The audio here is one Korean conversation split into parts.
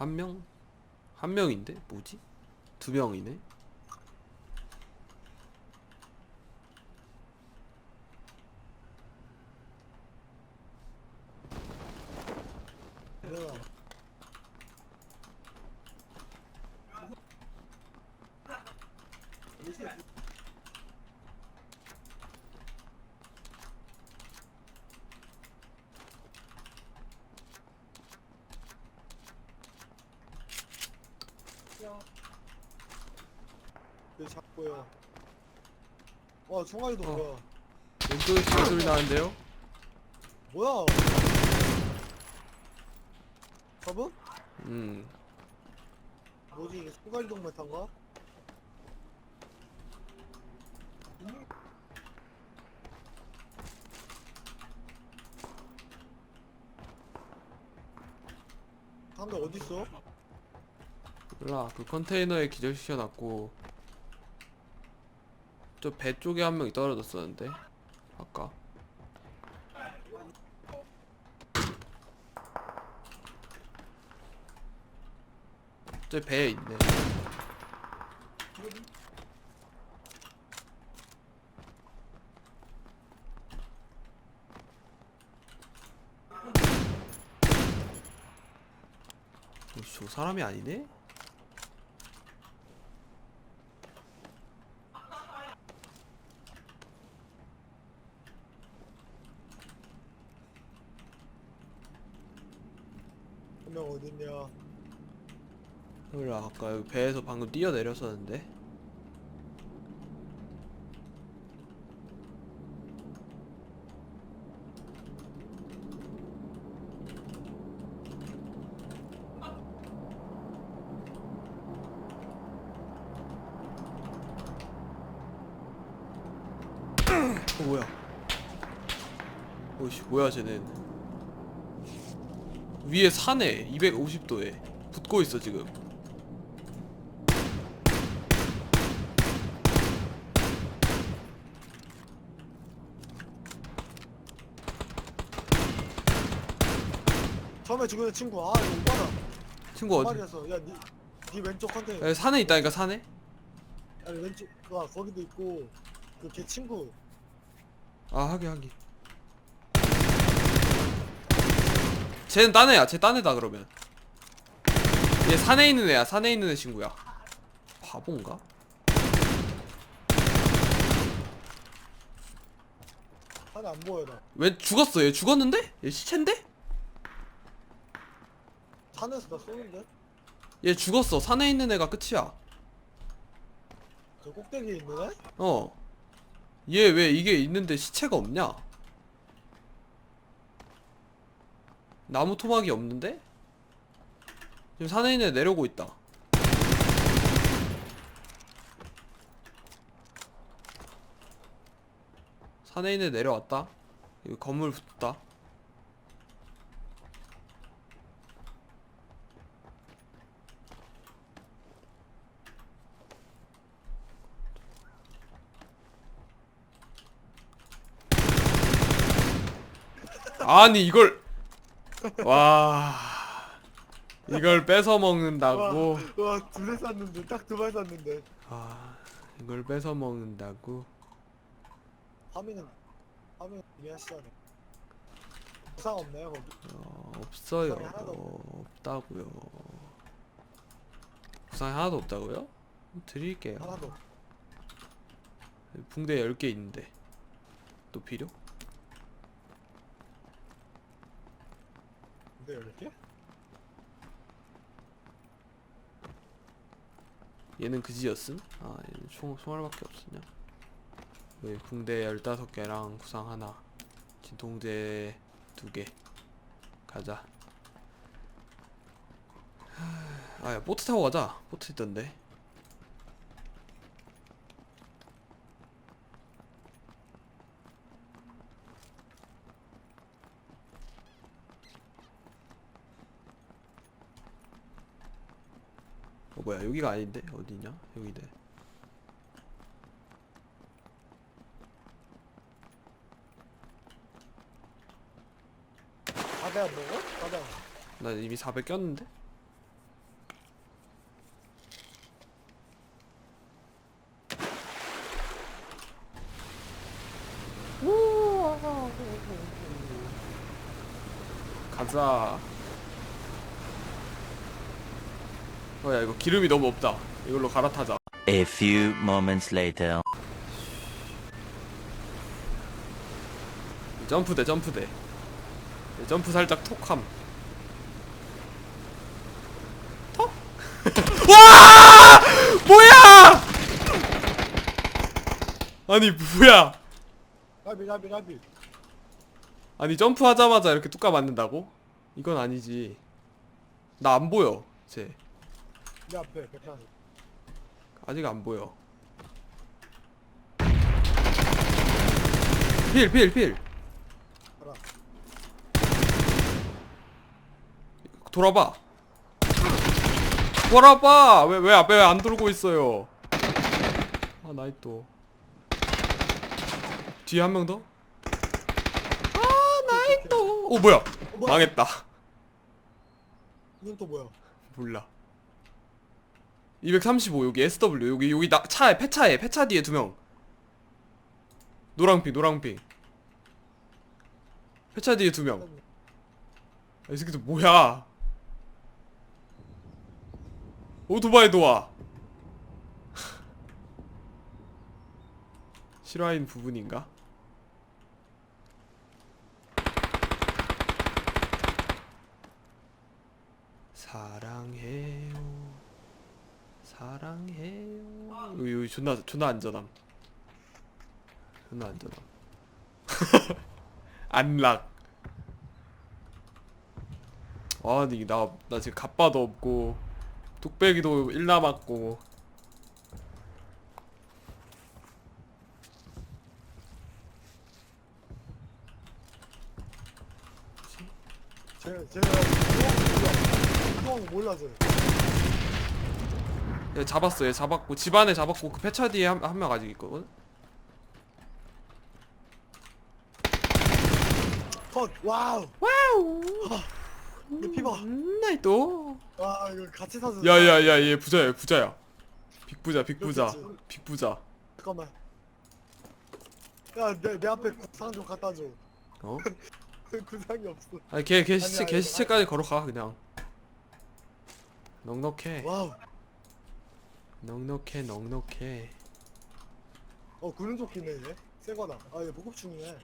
한 명? 한 명인데? 뭐지? 두 명이네? 내가 내 잡고요. 와 총알도 어. 뭐야? 왼쪽에 차 소리 나는데요? 뭐야? 잡은? 음 뭐지 이게 소갈동 메탄가? 상대 어딨어? 몰라 그 컨테이너에 기절시켜놨고 저 배 쪽에 한 명이 떨어졌었는데 아까 저 배에 있네 어, 저 사람이 아니네? 한 명 어딨냐? 아까 여기 배에서 방금 뛰어내렸었는데. 어 뭐야? 오씨 뭐야 쟤는? 위에 산에 250도에 붙고 있어 지금 처음에 죽은 친구 아 이거 오빠다 친구 어디? 야니 니 왼쪽 컨테이너 야, 산에 있다니까 산에? 아니 왼쪽 그 거기도 있고 그 걔 친구 아 하기 하기 쟤는 딴 애야 쟤 딴 애다 그러면 얘 산에 있는 애야 산에 있는 애 친구야 바본가? 하나 안 보여 나 왜 죽었어 얘 죽었는데? 얘 시체인데? 산에서 나 쏘는데? 얘 죽었어. 산에 있는 애가 끝이야. 저 꼭대기에 있는 애? 어. 얘 왜 이게 있는데 시체가 없냐? 나무 토막이 없는데? 지금 산에 있는 애 내려오고 있다. 산에 있는 애 내려왔다. 여기 건물 붙었다 아니 이걸. 와. 이걸 뺏어 먹는다고? 와 두대 쐈는데 딱 두 발 쐈는데. 아 이걸 뺏어 먹는다고? 화면은 화면 미아시잖아 부상 없나요 거기? 어, 없어요. 부상이 하나도 어, 없다고요. 부상이 하나도 없다고요? 드릴게요. 하나도 붕대 10개 있는데. 또 필요? 근데 이렇게? 얘는 그지였음? 아 얘는 총, 총알밖에 없었냐? 왜 붕대 15개랑 구상 하나 진통제 2개 가자 아야 보트 타고 가자 보트 있던데 어 뭐야 여기가 아닌데 어디냐 여기네 400 먹어? 400나 이미 400 꼈는데? 가자. 어 야 이거 기름이 너무 없다. 이걸로 갈아타자. A few moments later. 점프대 점프대. 네, 점프 살짝 톡함. 톡? 와! 뭐야! 아니 뭐야? 가비 가비 가비 아니 점프하자마자 이렇게 뚜까 맞는다고? 이건 아니지. 나 안 보여. 쟤 내 앞에 140 아직 안 보여. 필, 필, 필. 알아 돌아봐. 돌아봐. 왜 왜 앞에 안 돌고 있어요? 아 나이 또. 뒤에 한 명 더? 아 나이 또. 오 뭐야? 뭐야? 망했다. 이건 또 뭐야 몰라. 235 여기 SW 여기 여기 나 차에 폐차에 폐차 뒤에 두 명. 노랑핑 노랑핑. 폐차 뒤에 두 명. 아, 이 새끼들 뭐야? 오토바이 도와. 실화인 부분인가? 여기, 여기 존나 존나 안전함. 존나 안전함. 안락. 아, 근데 나, 나 지금 갑바도 없고, 뚝배기도 일 남았고. 쟤 쟤가 형 몰라 형 몰라 쟤 얘 잡았어, 얘 잡았고, 집안에 잡았고, 그 폐차 뒤에 한 명 아직 있거든? 컷. 와우. 와우! 내 피봐. 나이 또. 와 이거 같이 사서 야야야 얘 부자야 얘 부자야. 빅부자 빅부자. 그렇겠지. 빅부자. 잠깐만. 야 내 내 앞에 구상 좀 갖다 줘. 어? 구상이 없어. 아니 걔, 걔 시체 아니, 걔 아니, 시체까지 걸어가 그냥. 넉넉해. 와우 넉넉해 넉넉해. 어 구른조끼네. 얘 새거다 아얘 보급충이네.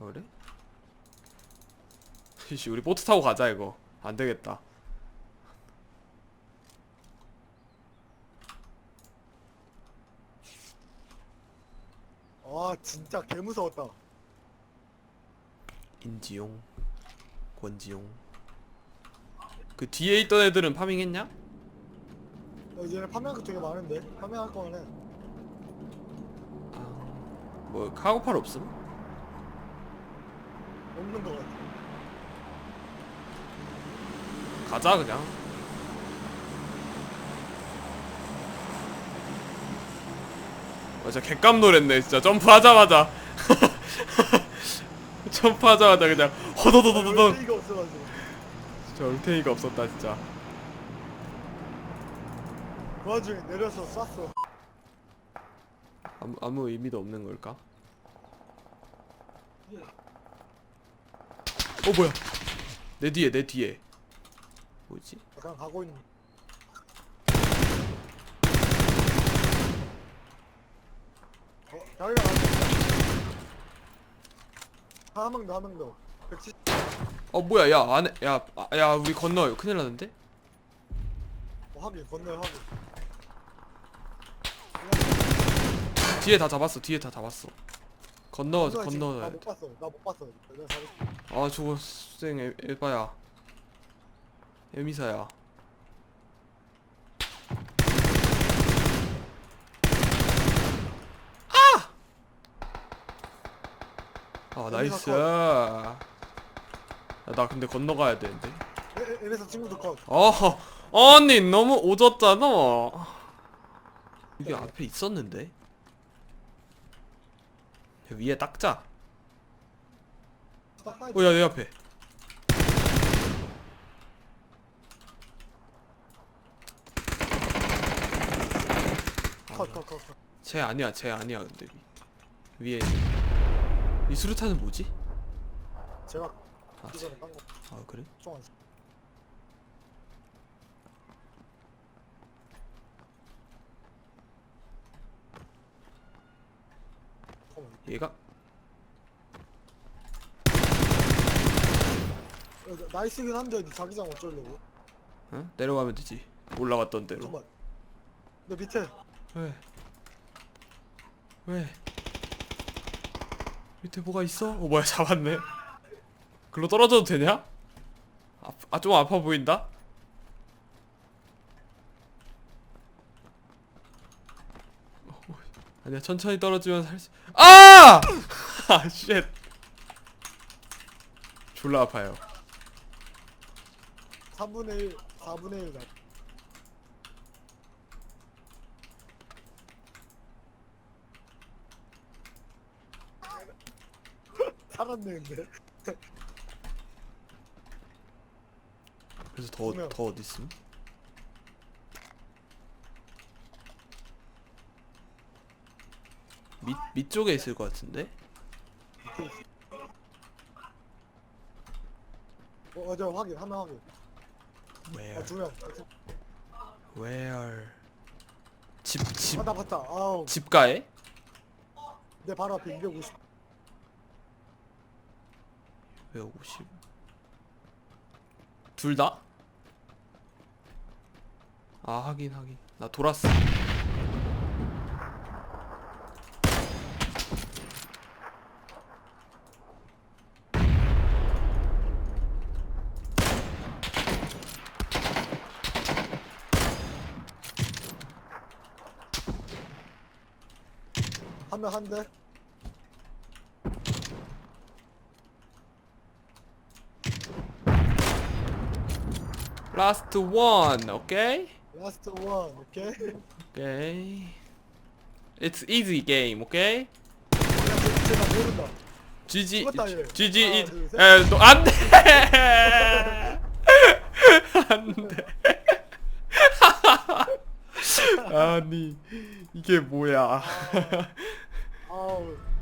아, 그래? 씨 우리 보트 타고 가자 이거. 안 되겠다. 아 진짜 개 무서웠다. 인지용 권지용. 그 뒤에 있던 애들은 파밍했냐? 야, 얘네 판매할 거 되게 많은데? 판매할 아, 뭐 카고팔 없음? 없는 거 같아. 가자 그냥. 어, 진짜 개깜 놀했네 진짜. 점프하자마자. 점프하자마자 그냥 이거 없어가지고. 진짜 얼탱이가 없었다 진짜 그 와중에 내려서 쐈어 아무, 아무 의미도 없는 걸까? 어 뭐야 내 뒤에 내 뒤에 뭐지? 약간 가고 있는 어? 자기가 나한명더 한 명더 170 어 뭐야 야 안에 야, 아, 야 우리 건너요 큰일 났는데? 어, 하긴 건너요 하긴 뒤에 다 잡았어 뒤에 다 잡았어. 건너. 건너야 나못 봤어 나 못 봤어. 내가 잘했어 아 저거 쌩 에- 에바야. 에미사야. 아! 아 나이스. 야, 나 근데 건너가야 되는데. 에- 에- 에레서 친구도 컷. 어 아니 너무 오졌잖아. 이게 앞에 있었는데 그 위에 딱자. 오야 어, 내 앞에. 쟤 아니야 쟤 아니야 근데. 위, 위에. 이 수류탄은 뭐지? 제가 아, 쟤. 이전에 딴거. 아 그래? 총 얘가 어, 나- 나이스긴 한데 자기장 어쩌려고? 어? 내려가면 되지 올라갔던 대로 잠깐만. 내 밑에 왜? 왜? 밑에 뭐가 있어? 어 뭐야 잡았네 글로 떨어져도 되냐? 아좀 아파 보인다? 어, 아니야 천천히 떨어지면 살수 아! 아 쉣. 졸라 아파요 3분의 1, 4분의 1 나. 살았네 근데 그래서 더 더 어디 있음? 밑 밑쪽에 있을 것 같은데? 어, 어저 확인 하나 확인 Where? 아 두 명 Where? 집, 집, 봤다 봤다 아우 집가에? 내 바로 앞에 250 왜 50? 둘 다? 아, 하긴, 하긴. 나 돌았어. 한명 한대 Last one, okay? 라스트 원 오케이 Okay. It's easy game, okay? 그냥 제가 모른다 GG, 죽었다, 얘. GG, 하나, 둘, 셋. 에, 너, 안 돼! 안 돼. 아니, 이게 뭐야. 아우